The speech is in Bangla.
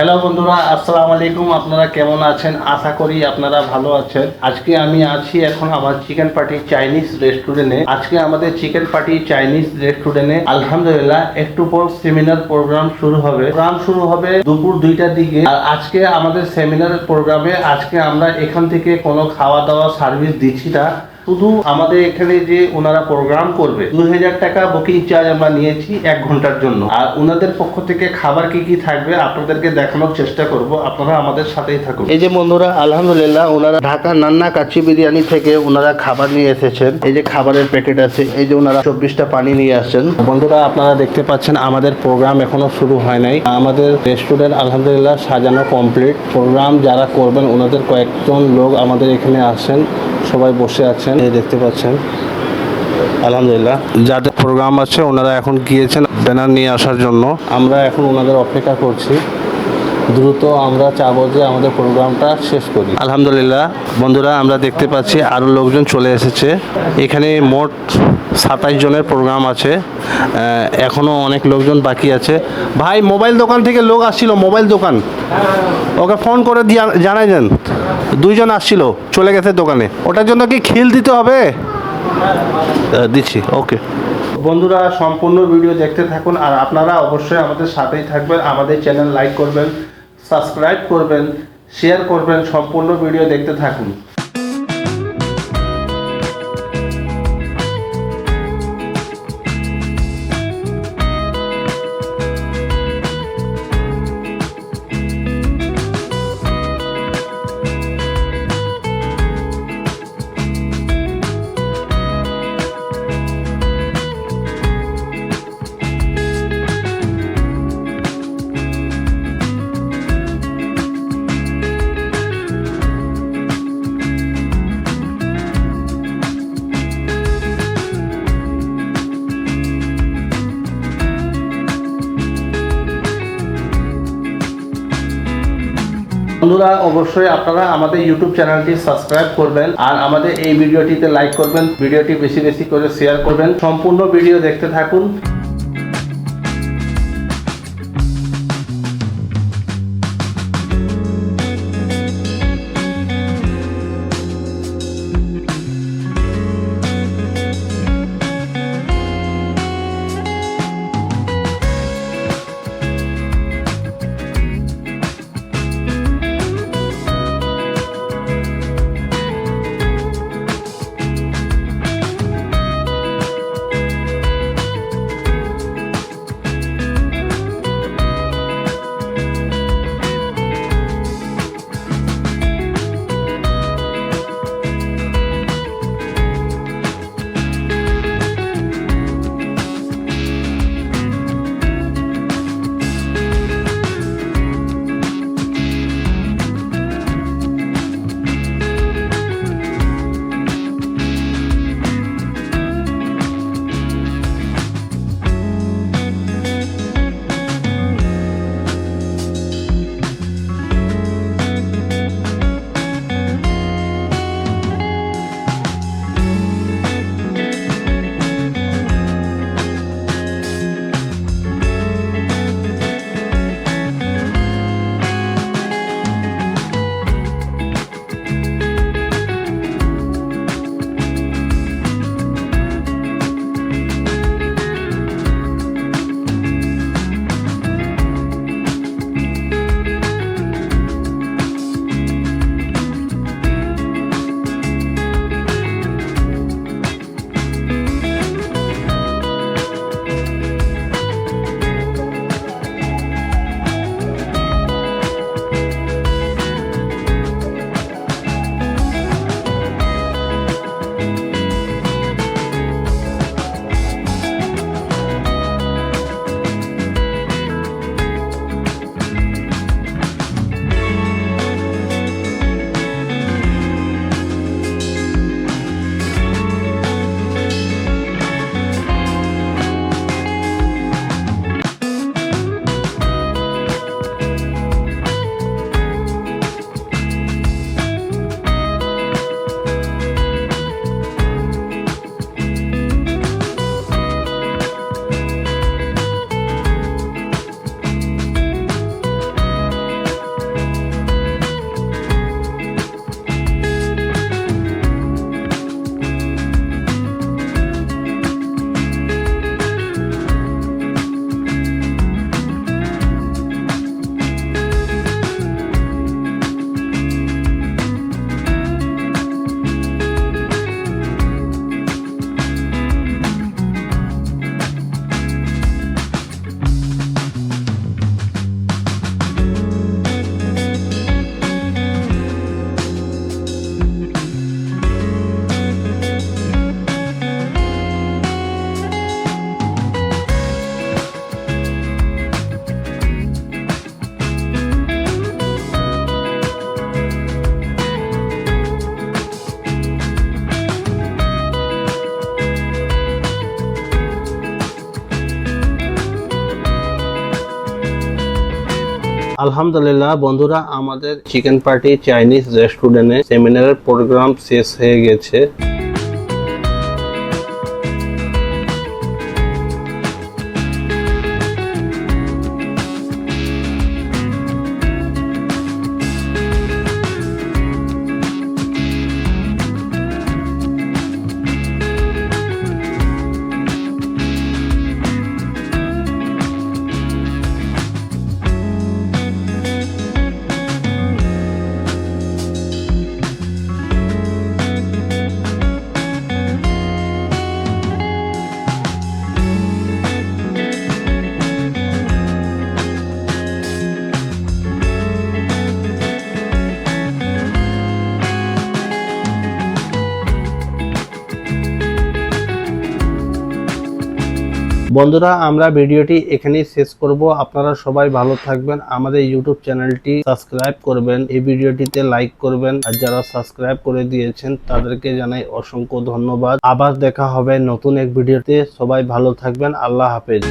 হ্যালো বন্ধুরা, আসসালামু আলাইকুম। আপনারা কেমন আছেন? আশা করি আপনারা ভালো আছেন। আজকে আমি আছি এখন আমার চিকেন পার্টি চাইনিজ রেস্টুরেন্টে। আজকে আমাদের চিকেন পার্টি চাইনিজ রেস্টুরেন্টে, আলহামদুলিল্লাহ, একটু পর সেমিনার প্রোগ্রাম শুরু হবে। প্রোগ্রাম শুরু হবে দুপুর দুইটার দিকে। আর আজকে আমাদের সেমিনার প্রোগ্রামে আজকে আমরা এখান থেকে কোনো খাওয়া দাওয়া সার্ভিস দিচ্ছি না। শুধু আমাদের এখানে যে ওনারা প্রোগ্রাম করবে, দু হাজার টাকা বুকিং চার্জ আমরা নিয়েছি এক ঘণ্টার জন্য। আর ওনাদের পক্ষ থেকে খাবার কি কি থাকবে আপনাদেরকে দেখানোর চেষ্টা করব, আপনারা আমাদের সাথেই থাকুন। এই যে বন্ধুরা, আলহামদুলিল্লাহ ওনারা ঢাকা নান্না কাচ্চি বিরিয়ানি থেকে ওনারা খাবার নিয়ে এসেছেন। এই যে খাবারের প্যাকেট আছে, এই যে ওনারা চব্বিশটা পানি নিয়ে আসছেন। বন্ধুরা, আপনারা দেখতে পাচ্ছেন আমাদের প্রোগ্রাম এখনও শুরু হয় নাই। আমাদের রেস্টুরেন্ট আলহামদুলিল্লাহ সাজানো কমপ্লিট প্রোগ্রাম যারা করবেন, ওনাদের কয়েকজন লোক আমাদের এখানে আসেন। সবাই বসে আছেন। দেখতে পাচ্ছেন। আলহামদুলিল্লাহ। যাদের প্রোগ্রাম আছে, ওনারা এখন গিয়েছেন ব্যানার নিয়ে আসার জন্য। আমরা এখন ওনাদের অপেক্ষা করছি। দ্রুত আমরা চাবো যে আমাদের প্রোগ্রামটা শেষ করি। আলহামদুলিল্লাহ। বন্ধুরা আমরা দেখতে পাচ্ছি আরও লোকজন চলে এসেছে। এখানে মোট সাতাইশ জনের প্রোগ্রাম আছে। আহ, এখনও অনেক লোকজন বাকি আছে। ভাই মোবাইল দোকান থেকে লোক আসছিল মোবাইল দোকান। ওকে ফোন করে দিয়ে জানাই দেন। দুইজন আসছিল চলে গেছে দোকানে। ওটার জন্য কি খিল দিতে হবে? দিচ্ছি ওকে। বন্ধুরা সম্পূর্ণ ভিডিও দেখতে থাকুন। আর আপনারা অবশ্যই আমাদের সাথেই থাকবেন। আমাদের চ্যানেল লাইক করবেন। সাবস্ক্রাইব করবেন শেয়ার করবেন সম্পূর্ণ ভিডিও দেখতে থাকুন। বন্ধুরা, অবশ্যই আপনারা আমাদের ইউটিউব চ্যানেলটি সাবস্ক্রাইব করবেন আর আমাদের এই ভিডিওটিতে লাইক করবেন, ভিডিওটি বেশি বেশি করে শেয়ার করবেন। সম্পূর্ণ ভিডিও দেখতে থাকুন। আলহামদুলিল্লাহ বন্ধুরা আমাদের চিকেন পার্টি চাইনিজ রেস্টুরেন্টে সেমিনারের প্রোগ্রাম শেষ হয়ে গেছে। বন্ধুরা, আমরা ভিডিওটি এখানেই শেষ করব। আপনারা সবাই ভালো থাকবেন। আমাদের ইউটিউব চ্যানেলটি সাবস্ক্রাইব করবেন। এই ভিডিওটিতে লাইক করবেন। আর যারা সাবস্ক্রাইব করে দিয়েছেন, তাদেরকে জানাই অসংখ্য ধন্যবাদ। আবার দেখা হবে নতুন এক ভিডিওতে। সবাই ভালো থাকবেন। আল্লাহ হাফেজ।